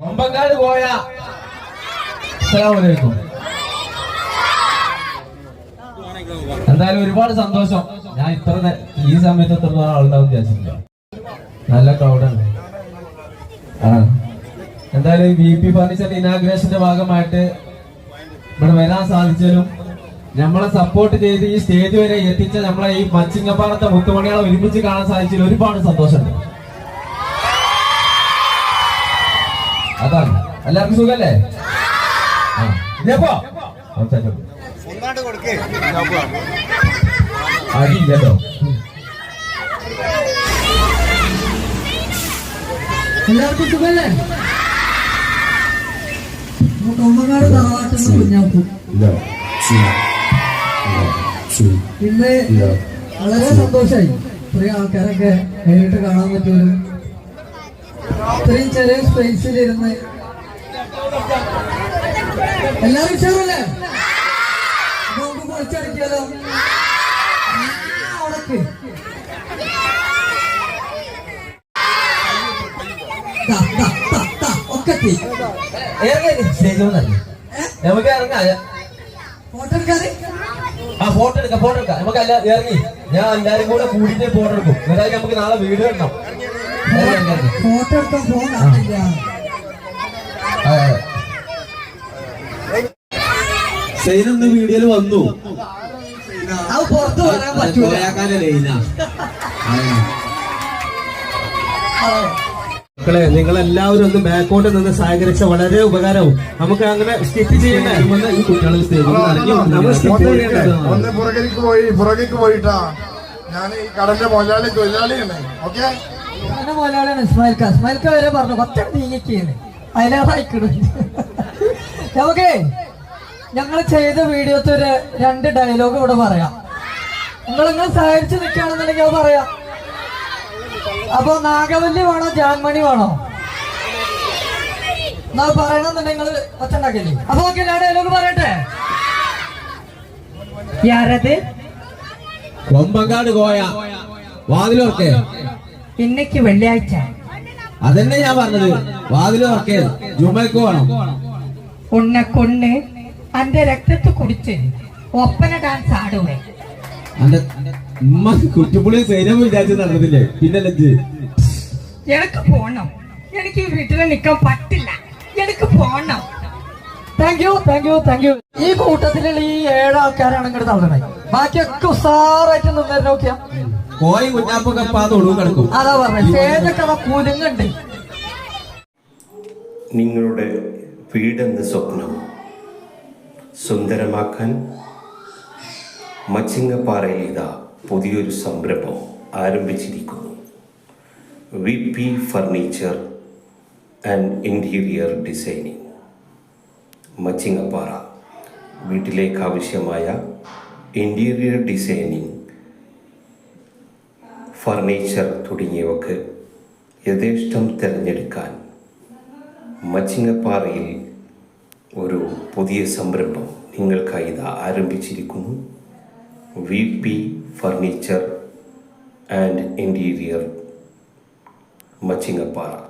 കൊമ്പങ്കാട് പോയ. അസലാമലൈക്കും എന്തായാലും ഒരുപാട് സന്തോഷം. ഞാൻ ഇത്ര ഈ സമയത്ത് എത്ര ആളുണ്ടാവും വിചാരിച്ചില്ല നല്ല ക്രൗഡാണ് ആ. എന്തായാലും വി പി ഫർണിച്ചർ ഇനാഗ്രേഷന്റെ ഭാഗമായിട്ട് ഇവിടെ വരാൻ സാധിച്ചാലും നമ്മളെ സപ്പോർട്ട് ചെയ്ത് ഈ സ്റ്റേജ് വരെ എത്തിച്ച നമ്മളെ ഈ മച്ചിങ്ങപ്പാടത്തെ മുത്തുമണികളെ ഒരുമിച്ച് കാണാൻ സാധിച്ചതിൽ ഒരുപാട് സന്തോഷമുണ്ട്. അതാണ്. എല്ലാവർക്കും സുഖല്ലേ? അടിയില്ലല്ലോ. എല്ലാവർക്കും സുഖല്ലേ? ഇന്ന് വളരെ സന്തോഷായി. കുറെ ആൾക്കാരൊക്കെ നേരിട്ട് കാണാൻ പറ്റുമല്ലോ ഇത്രയും ചെറിയ സ്പേസിലിരുന്ന് എല്ലാവരും ഉഷാറല്ലേ നമുക്ക് പൊളിച്ചടിക്കാലോ അവിടേക്ക്. ഒക്കെ എത്തി. നമുക്ക് ഇറങ്ങാം. ഫോട്ടോ എടുക്കാതെ? ആ ഫോട്ടോ എടുക്കാം ഫോട്ടോ എടുക്കാം. നമുക്ക് അല്ല ഇറങ്ങി. ഞാൻ എല്ലാരും കൂടെ കൂടിയിട്ട് ഫോട്ടോ എടുക്കും. അതായത് നമുക്ക് നാളെ വീട് ഇറങ്ങി. ഫോട്ടോ ഫോൺ ആ. വീഡിയോയിൽ വന്നു. അത് പുറത്ത് വരാൻ പറ്റൂല. മക്കളെ നിങ്ങൾ എല്ലാവരും ഒന്ന് ബാക്കോട്ട് നിന്ന് സഹകരിച്ച വളരെ ഉപകാരവും. നമുക്ക് അങ്ങനെ സ്കിപ്പ് ചെയ്യണ്ടേ? ഈ കുട്ടികളെ നമ്മൾ സ്കിറ്റ് ചെയ്യണ്ടേ? ഒന്ന് പുറകിലേക്ക് പോയി പുറകിലേക്ക് പോയിട്ടാ. ഞാൻ ഈ കടലിന്റെ മൊലാളി തൊഴിലാളിയാണ് ഓക്കെ? എന്നെ പോലെയാണ് ഇസ്മായിൽക്ക. ഇസ്മായിൽക്ക വരെ പറഞ്ഞു കൊച്ച നീങ്ങിക്കാണ് അതിലേറായിക്കിടും നമുക്കേ ഞങ്ങൾ ചെയ്ത വീഡിയോത്തെ ഒരു രണ്ട് ഡയലോഗ് ഇവിടെ പറയാം. നിങ്ങൾ നിങ്ങൾ സഹകരിച്ച് നിൽക്കുകയാണെന്നുണ്ടെങ്കിൽ അത് പറയാം. അപ്പൊ നാഗവല്ലി വേണോ ജാൻമണി വേണോ? എന്നാ പറയണമെന്നുണ്ടെങ്കിൽ നിങ്ങൾ ഒച്ച ഉണ്ടാക്കില്ലേ അപ്പൊ ഓക്കെ ഞാൻ ഡയലോഗ് പറയട്ടെ. യാരത്? കൊമ്പങ്കാട് കോയ വാതിലോർക്കേ. ഇന്നയ്ക്ക് വെള്ളിയാഴ്ച. അതന്നെ ഞാൻ പറഞ്ഞത്. വാതിലോർക്കേ ജുമയ്ക്ക് വേണം ഉണ്ണെ കൊണ്ണ് അന്റെ രക്തത്ത് കുടിച്ച് ഒപ്പന ഡാൻസ് ആടുവേ. അന്റെ ഉമ്മ കുറ്റിപ്പുളി സൈന്യം വിചാരിച്ച് നടന്നില്ലേ? പിന്നെ ലജ്ജ് എനിക്ക് പോണം. എനിക്ക് ഈ വീട്ടിൽ നിൽക്കാൻ പറ്റില്ല. എനിക്ക് പോണം. Thank you thank you thank you ഈ കൂട്ടത്തിലുള്ള ഈ ഏഴ് ആൾക്കാരാണ് ഇങ്ങോട്ട് തള്ളണേ ബാക്കിയൊക്കെ ഉസാറായിട്ട് നിന്നേരം നോക്കിയാ. കോയും കുഞ്ഞാപ്പൊക്കെ അത് ഒടുവ് കിടക്കും. അതാ പറഞ്ഞത് നിങ്ങളുടെ വീടെന്ന സ്വപ്നം? സുന്ദരമാക്കാൻ മച്ചിങ്ങപ്പാറയിൽ ഇതാ പുതിയൊരു സംരംഭം ആരംഭിച്ചിരിക്കുന്നു. V P furniture and interior designing. Machingappara വീട്ടിലേക്ക് ആവശ്യമായ ഇന്റീരിയർ ഡിസൈനിങ് ഫർണിച്ചർ തുടങ്ങിയവക്ക് യഥേഷ്ടം തിരഞ്ഞെടുക്കാൻ മച്ചിങ്ങപ്പാറയിൽ ഒരു പുതിയ സംരംഭം നിങ്ങൾക്കായി ഇത് ആരംഭിച്ചിരിക്കുന്നു. V P furniture and interior Machingappara.